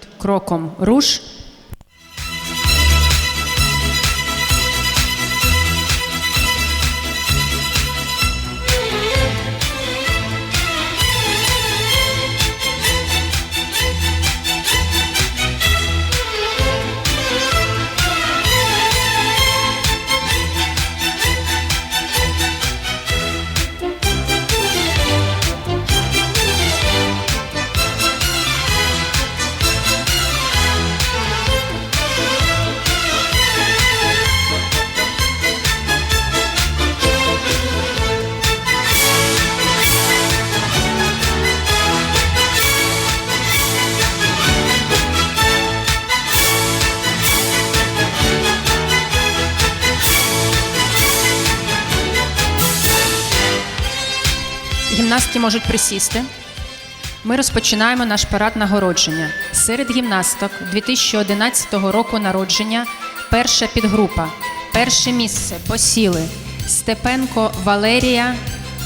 під кроком руш. Гімнастки можуть присісти. Ми розпочинаємо наш парад нагородження. Серед гімнасток 2011 року народження перша підгрупа. Перше місце посіли Степенко Валерія,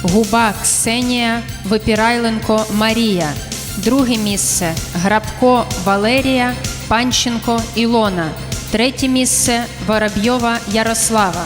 Губа Ксенія, Випірайленко Марія. Друге місце Грабко Валерія, Панченко Ілона. Третє місце Воробйова Ярослава.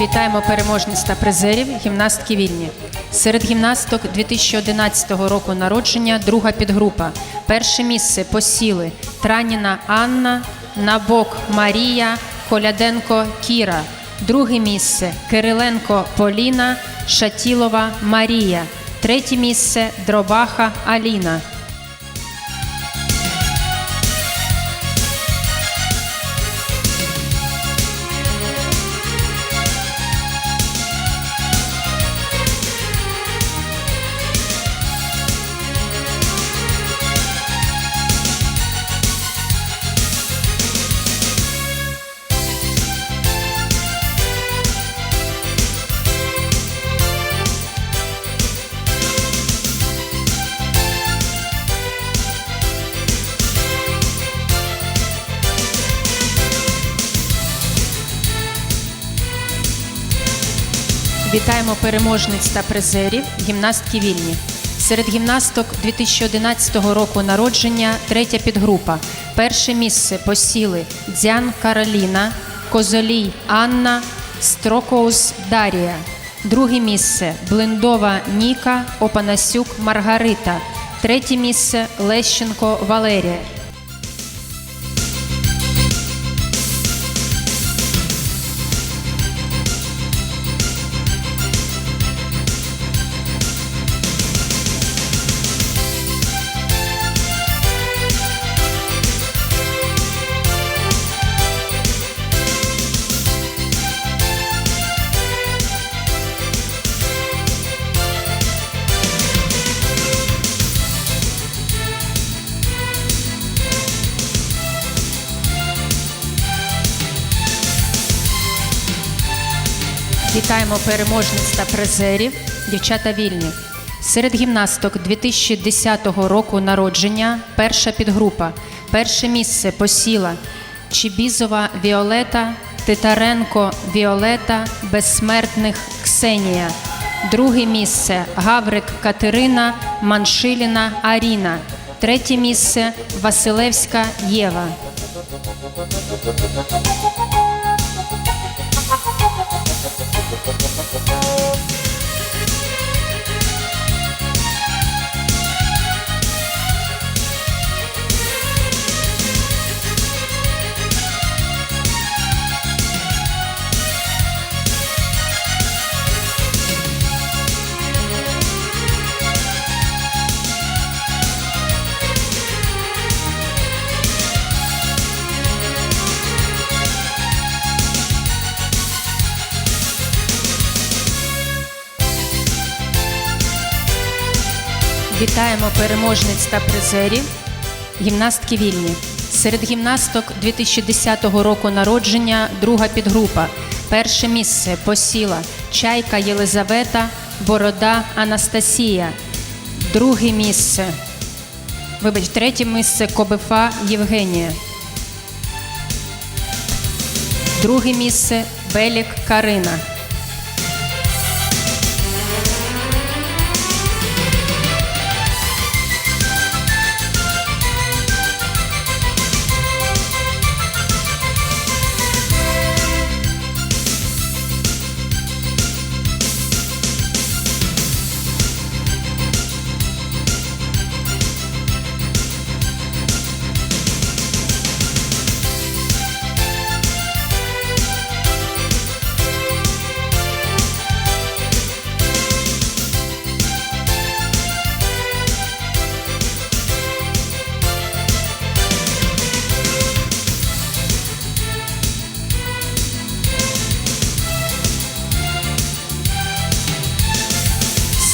Вітаємо переможниць та призерів, гімнастки вільні. Серед гімнасток 2011 року народження друга підгрупа. Перше місце посіли Траніна Анна, Набок Марія, Коляденко Кіра. Друге місце Кириленко Поліна, Шатілова Марія. Третє місце Дробаха Аліна. Вітаємо переможниць та призерів, гімнастки вільні. Серед гімнасток 2011 року народження третя підгрупа. Перше місце посіли Дзян Кароліна, Козолій Анна, Строкоус Дарія. Друге місце Блиндова Ніка, Опанасюк Маргарита. Третє місце Лещенко Валерія. Вітаємо переможниць та призерів, дівчата вільні. Серед гімнасток 2010 року народження перша підгрупа. Перше місце посіла Чібізова Віолета, Титаренко Віолета, Безсмертних Ксенія. Друге місце Гаврик Катерина, Маншиліна Аріна. Третє місце Василевська Єва. Вітаємо переможниць та призерів. Гімнастки вільні. Серед гімнасток 2010 року народження друга підгрупа. Перше місце посіла Чайка Єлизавета, Борода Анастасія. Друге місце. Вибач, третє місце Кобифа Євгенія. Друге місце Белік Карина.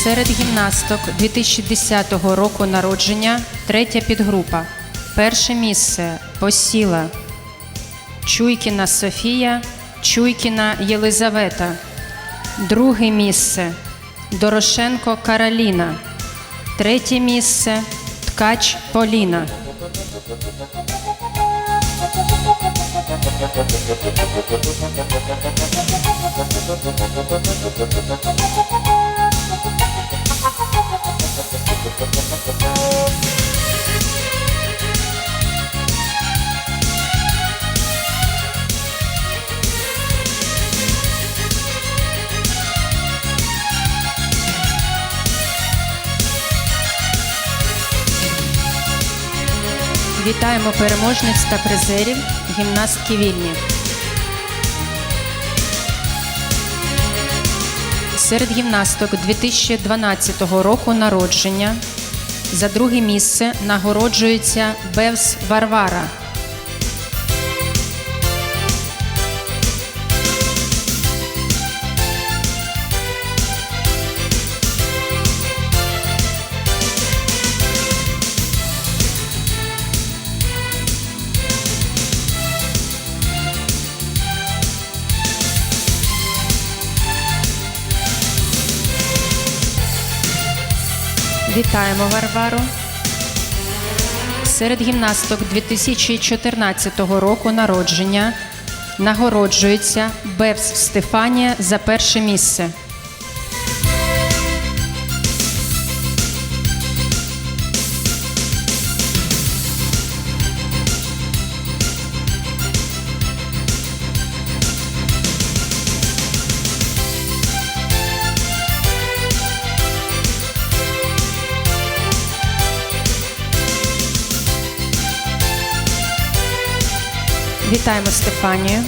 Серед гімнасток 2010 року народження третя підгрупа. Перше місце посіла Чуйкіна Софія, Чуйкіна Єлизавета. Друге місце Дорошенко Кароліна. Третє місце Ткач Поліна. Вітаємо переможниць та призерів гімнастки вільні. Серед гімнасток 2012 року народження за друге місце нагороджується Бевс Варвара. Вітаємо Варвару. Серед гімнасток 2014 року народження нагороджується Бевс Стефанія за перше місце. Вітаємо Стефанію.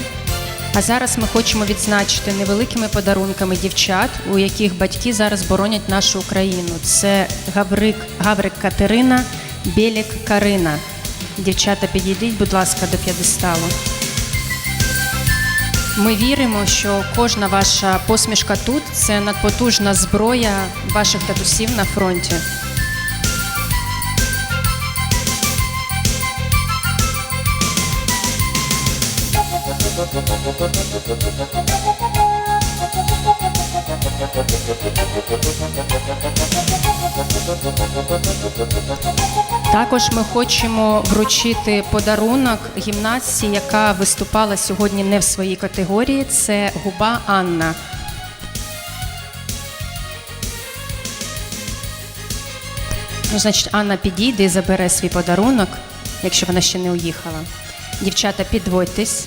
А зараз ми хочемо відзначити невеликими подарунками дівчат, у яких батьки зараз боронять нашу Україну. Це Гаврик, Гаврик Катерина, Білік Карина. Дівчата, підійдіть, будь ласка, до п'єдесталу. Ми віримо, що кожна ваша посмішка тут це надпотужна зброя ваших татусів на фронті. Також ми хочемо вручити подарунок гімнастці, яка виступала сьогодні не в своїй категорії. Це губа Анна. Ну, значить, Анна підійде і забере свій подарунок, якщо вона ще не уїхала. Дівчата, підводьтесь.